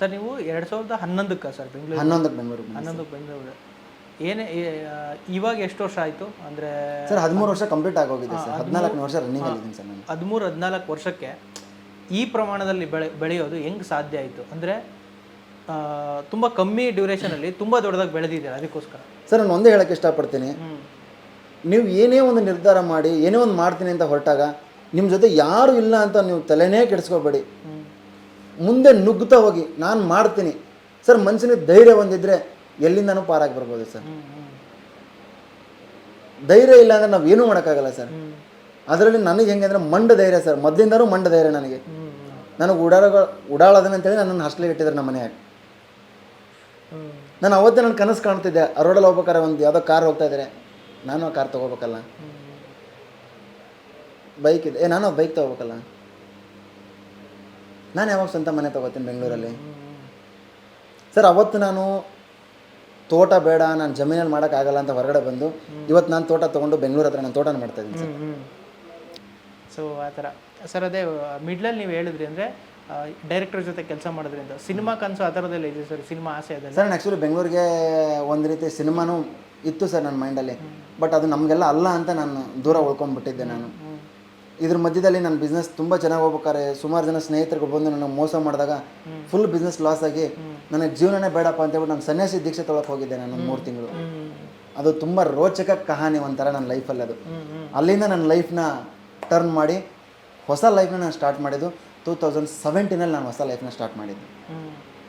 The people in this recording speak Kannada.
ಸರ್ ನೀವು ಎರಡು ಸಾವಿರದ ಹನ್ನೊಂದಕ್ಕೆ ಸರ್ ಬೆಂಗಳೂರು. ಹನ್ನೊಂದಕ್ಕೆ ಬೆಂಗಳೂರು ಹನ್ನೊಂದಕ್ಕೆ ಬೆಂಗಳೂರು ಏನೇ ಇವಾಗ ಎಷ್ಟು ವರ್ಷ ಆಯಿತು? ಅಂದರೆ ಸರ್ ಹದಿಮೂರು ವರ್ಷ ಕಂಪ್ಲೀಟ್ ಆಗೋಗಿದೆ ಸರ್. ಹದಿನಾಲ್ಕನೇ ವರ್ಷ ರನ್ನಿಂಗ್ ಆಗಿದ್ದೀನಿ ಸರ್ ನಾನು. ಹದಿಮೂರು ಹದಿನಾಲ್ಕು ವರ್ಷಕ್ಕೆ ಈ ಪ್ರಮಾಣದಲ್ಲಿ ಬೆಳೆ ಬೆಳೆಯೋದು ಹೆಂಗೆ ಸಾಧ್ಯ ಆಯಿತು? ಅಂದರೆ ತುಂಬ ಕಮ್ಮಿ ಡ್ಯೂರೇಷನಲ್ಲಿ ತುಂಬ ದೊಡ್ಡದಾಗಿ ಬೆಳೆದಿದ್ದೀರ ಅದಕ್ಕೋಸ್ಕರ? ಸರ್ ನಾನು ಒಂದೇ ಹೇಳಕ್ಕೆ ಇಷ್ಟಪಡ್ತೀನಿ. ನೀವು ಏನೇ ಒಂದು ನಿರ್ಧಾರ ಮಾಡಿ ಏನೇ ಒಂದು ಮಾಡ್ತೀನಿ ಅಂತ ಹೊರಟಾಗ ನಿಮ್ಮ ಜೊತೆ ಯಾರು ಇಲ್ಲ ಅಂತ ನೀವು ತಲೆನೇ ಕೆಡಿಸ್ಕೋಬೇಡಿ. ಮುಂದೆ ನುಗ್ಗುತ್ತಾ ಹೋಗಿ ನಾನು ಮಾಡ್ತೀನಿ. ಸರ್ ಮನಸ್ಸಿನ ಧೈರ್ಯ ಒಂದಿದ್ರೆ ಎಲ್ಲಿಂದನೂ ಪಾರಾಗಿ ಬರ್ಬೋದು ಸರ್. ಧೈರ್ಯ ಇಲ್ಲ ಅಂದ್ರೆ ನಾವು ಏನೂ ಮಾಡೋಕ್ಕಾಗಲ್ಲ ಸರ್. ಅದರಲ್ಲಿ ನನಗೆ ಹೆಂಗೆ ಅಂದರೆ ಮಂಡ ಧೈರ್ಯ ಸರ್. ಮೊದಲಿಂದನೂ ಮಂಡ ಧೈರ್ಯ ನನಗೆ. ನನಗೆ ಉಡಾಳ ಅಂತ ಅಂತೇಳಿ ನನ್ನನ್ನು ಹಾಸ್ಟೆಲ್ ಇಟ್ಟಿದ್ದಾರೆ ನಮ್ಮ ಮನೆಯಾಗ ನಾನು ಅವತ್ತೇ ನನ್ನ ಕನಸು ಕಾಣ್ತಿದ್ದೆ. ಅರೋಡಲ್ಲಿ ರೋಡಲ್ಲಿ ಹೋಗ್ಬೇಕಾರೆ ಒಂದು ಯಾವುದೋ ಕಾರ್ ಹೋಗ್ತಾ ಇದ್ದಾರೆ ನಾನು ಆ ಕಾರ್ ತೊಗೋಬೇಕಲ್ಲ. ಬೈಕ್ ಇದೆ. ಏ ನಾನು ಬೈಕ್ ತೊಗೋಬೇಕಲ್ಲ. ನಾನು ಯಾವಾಗ ಸ್ವಂತ ಮನೆ ತಗೋತೀನಿ ಬೆಂಗಳೂರಲ್ಲಿ? ಸರ್ ಅವತ್ತು ನಾನು ತೋಟ ಬೇಡ ನಾನು ಜಮೀನಲ್ಲಿ ಮಾಡೋಕ್ಕಾಗಲ್ಲ ಅಂತ ಹೊರಗಡೆ ಬಂದು ಇವತ್ತು ನಾನು ತೋಟ ತೊಗೊಂಡು ಬೆಂಗಳೂರು ಹತ್ರ ನಾನು ತೋಟನ ಮಾಡ್ತಾ ಇದ್ದೀನಿ ಸರ್. ಸೊ ಆ ಥರ. ಸರ್ ಅದೇ ಮಿಡ್ಲಲ್ಲಿ ನೀವು ಹೇಳಿದ್ರಿ ಅಂದರೆ ಡೈರೆಕ್ಟರ್ ಜೊತೆ ಕೆಲಸ ಮಾಡೋದ್ರಿಂದ ಅಂತ. ಸಿನಿಮಾ ಕನಸು ಆ ಥರದಲ್ಲಿ ಇದೆ ಸರ್ ಸಿನಿಮಾ ಆಸೆ ಇದೆ ಸರ್ ನಾನು ಆ್ಯಕ್ಚುಲಿ ಬೆಂಗಳೂರಿಗೆ ಒಂದು ರೀತಿ ಸಿನಿಮಾನೂ ಇತ್ತು ಸರ್ ನನ್ನ ಮೈಂಡಲ್ಲಿ ಬಟ್ ಅದು ನಮಗೆಲ್ಲ ಅಲ್ಲ ಅಂತ ನಾನು ದೂರ ಉಳ್ಕೊಂಡ್ಬಿಟ್ಟಿದ್ದೆ ನಾನು. ಇದ್ರ ಮಧ್ಯದಲ್ಲಿ ನನ್ನ ಬಿಸ್ನೆಸ್ ತುಂಬ ಚೆನ್ನಾಗಿ ಹೋಗ್ಬೇಕಾದ್ರೆ ಸುಮಾರು ಜನ ಸ್ನೇಹಿತರಿಗೆ ಬಂದು ನನಗೆ ಮೋಸ ಮಾಡಿದಾಗ ಫುಲ್ ಬಿಸ್ನೆಸ್ ಲಾಸ್ ಆಗಿ ನನಗೆ ಜೀವನನೇ ಬೇಡಪ್ಪ ಅಂತ ಹೇಳ್ಬಿಟ್ಟು ನಾನು ಸನ್ಯಾಸಿ ದೀಕ್ಷೆ ತೊಳಕ್ಕೆ ಹೋಗಿದ್ದೆ ನಾನು ಮೂರು ತಿಂಗಳು. ಅದು ತುಂಬ ರೋಚಕ ಕಹಾನಿ ಒಂಥರ ನನ್ನ ಲೈಫಲ್ಲಿ ಅದು. ಅಲ್ಲಿಂದ ನನ್ನ ಲೈಫ್ನ ಟರ್ನ್ ಮಾಡಿ ಹೊಸ ಲೈಫ್ನ ನಾನು ಸ್ಟಾರ್ಟ್ ಮಾಡಿದ್ದು ಟೂ ತೌಸಂಡ್ ಸೆವೆಂಟೀನಲ್ಲಿ ನಾನು ಹೊಸ ಲೈಫ್ನ ಸ್ಟಾರ್ಟ್ ಮಾಡಿದ್ದು.